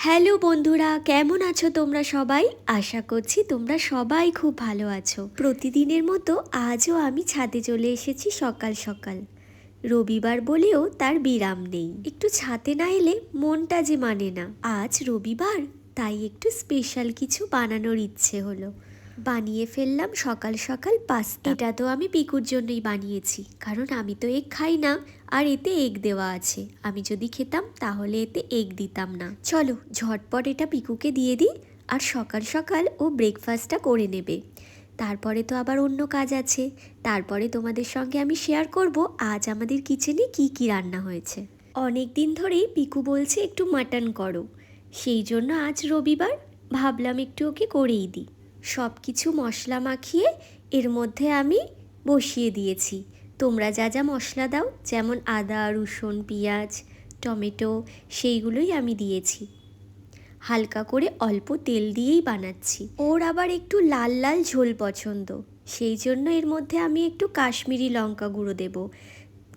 Hello বন্ধুরা, কেমন আছো তোমরা সবাই? আশা করছি তোমরা সবাই খুব ভালো আছো। প্রতিদিনের মতো আজও আমি ছাদে চলে এসেছি সকাল সকাল। রবিবার বলেও তার বিরাম নেই। একটু ছাতে না এলে মনটা যে মানে না। আজ রবিবার, তাই একটু স্পেশাল কিছু বানানোর ইচ্ছে হলো। বানিয়ে ফেললাম সকাল সকাল পাস্তা। এটা তো আমি পিকুর জন্যই বানিয়েছি, কারণ আমি তো এগ খাই না, আর এতে এগ দেওয়া আছে। আমি যদি খেতাম, তাহলে এতে এগ দিতাম না। চলো, ঝটপট এটা পিকুকে দিয়ে দিই, আর সকাল সকাল ও ব্রেকফাস্টটা করে নেবে। তারপরে তো আবার অন্য কাজ আছে। তারপরে তোমাদের সঙ্গে আমি শেয়ার করব আজ আমাদের কিচেনে কি কি রান্না হয়েছে। অনেক দিন ধরেই পিকু বলছে একটু মাটন করো। সেই জন্য আজ রবিবার, ভাবলাম একটু ওকে করেই দিই। সব কিছু মশলা মাখিয়ে এর মধ্যে আমি বসিয়ে দিয়েছি। তোমরা যা যা মশলা দাও, যেমন আদা, রসুন, পেঁয়াজ, টমেটো, সেইগুলোই আমি দিয়েছি। হালকা করে অল্প তেল দিয়েই বানাচ্ছি। ওর আবার একটু লাল লাল ঝোল পছন্দ। সেই জন্য এর মধ্যে আমি একটু কাশ্মীরি লঙ্কা গুঁড়ো দেব।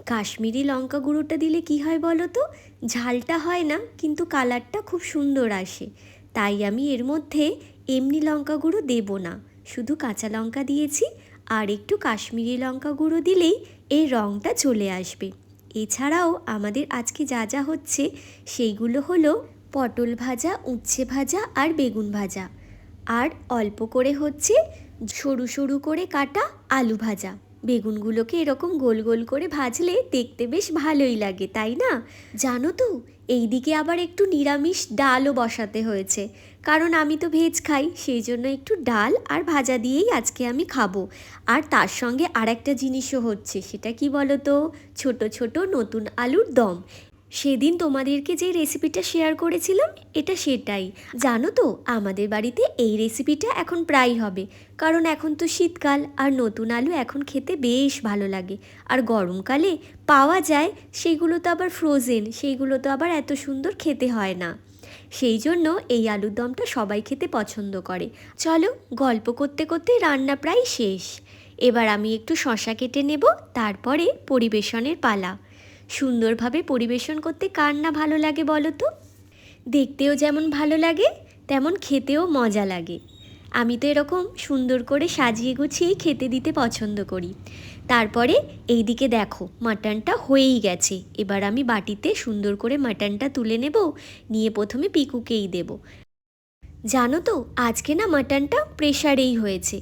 কাশ্মীরি লঙ্কা গুঁড়োটা দিলে কি হয় বলো তো? ঝালটা হয় না, কিন্তু কালারটা খুব সুন্দর আসে। তাই আমি এর মধ্যে এমনি লঙ্কা গুঁড়ো দেব না। শুধু কাঁচা লঙ্কা দিয়েছি, আর একটু কাশ্মীরি লঙ্কা গুঁড়ো দিলেই এর রঙটা চলে আসবে। এছাড়াও আমাদের আজকে যা যা হচ্ছে, সেইগুলো হলো পটল ভাজা, উচ্ছে ভাজা, আর বেগুন ভাজা। আর অল্প করে হচ্ছে সরু সরু করে কাটা আলু ভাজা। বেগুনগুলোকে এরকম গোল গোল করে ভাজলে দেখতে বেশ ভালোই লাগে, তাই না? জানো তো এই দিকে আবার একটু নিরামিষ ডালও বসাতে হয়েছে। কারণ আমি তো ভেজ খাই, সেই জন্য একটু ডাল আর ভাজা দিয়েই আজকে আমি খাব। আর তার সঙ্গে আর একটা জিনিসও হচ্ছে, সেটা কি বলো তো ছোট ছোট নতুন আলুর দম। সেদিন তোমাদেরকে যে রেসিপিটা শেয়ার করেছিলাম, এটা সেটাই। জানো তো, আমাদের বাড়িতে এই রেসিপিটা এখন প্রায় হবে। কারণ এখন তো শীতকাল, আর নতুন আলু এখন খেতে বেশ ভালো লাগে। আর গরমকালে পাওয়া যায় সেইগুলো তো আবার ফ্রোজেন সেইগুলো তো আবার এত সুন্দর খেতে হয় না। সেই জন্য এই আলুর দমটা সবাই খেতে পছন্দ করে। চলো, গল্প করতে করতে রান্না প্রায় শেষ। এবার আমি একটু শশা কেটে নেব, তারপরে পরিবেশনের পালা। সুন্দরভাবে পরিবেশন করতে কার না ভালো লাগে বলো তো? দেখতেও যেমন ভালো লাগে, তেমন খেতেও মজা লাগে। আমি তো এরকম সুন্দর করে সাজিয়ে গুছিয়ে খেতে দিতে পছন্দ করি। তারপরে এই দিকে দেখো, মাটনটা হয়েই গেছে। এবার আমি বাটিতে সুন্দর করে মাটনটা তুলে নেব, নিয়ে প্রথমে পিকুকেই দেব। জানো তো, আজকে না মাটনটা প্রেশারেই হয়েছে।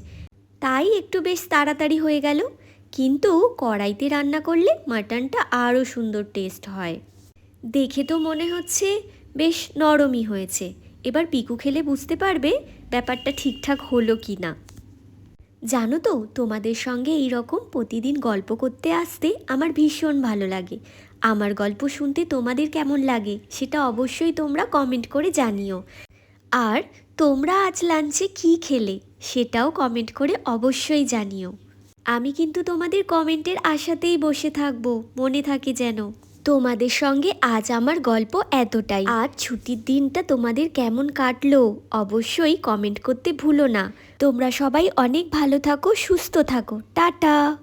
তাই একটু বেশ তাড়াতাড়ি হয়ে গেল। কিন্তু কড়াইতে রান্না করলে মাটনটা আরও সুন্দর টেস্ট হয়। দেখে তো মনে হচ্ছে বেশ নরমই হয়েছে। এবার পিকু খেলে বুঝতে পারবে ব্যাপারটা ঠিকঠাক হলো কি না। জানো তো, তোমাদের সঙ্গে এই রকম প্রতিদিন গল্প করতে আসতে আমার ভীষণ ভালো লাগে। আমার গল্প শুনতে তোমাদের কেমন লাগে সেটা অবশ্যই তোমরা কমেন্ট করে জানিও। আর তোমরা আজ লাঞ্চে কী খেলে সেটাও কমেন্ট করে অবশ্যই জানিও। আমি কিন্তু তোমাদের কমেন্টের আশাতেই বসে থাকব, মনে থাকে যেন। তোমাদের সঙ্গে আজ আমার গল্প এতটাই। আর ছুটির দিনটা তোমাদের কেমন কাটলো, অবশ্যই কমেন্ট করতে ভুলো না। তোমরা সবাই অনেক ভালো থাকো, সুস্থ থাকো। টাটা!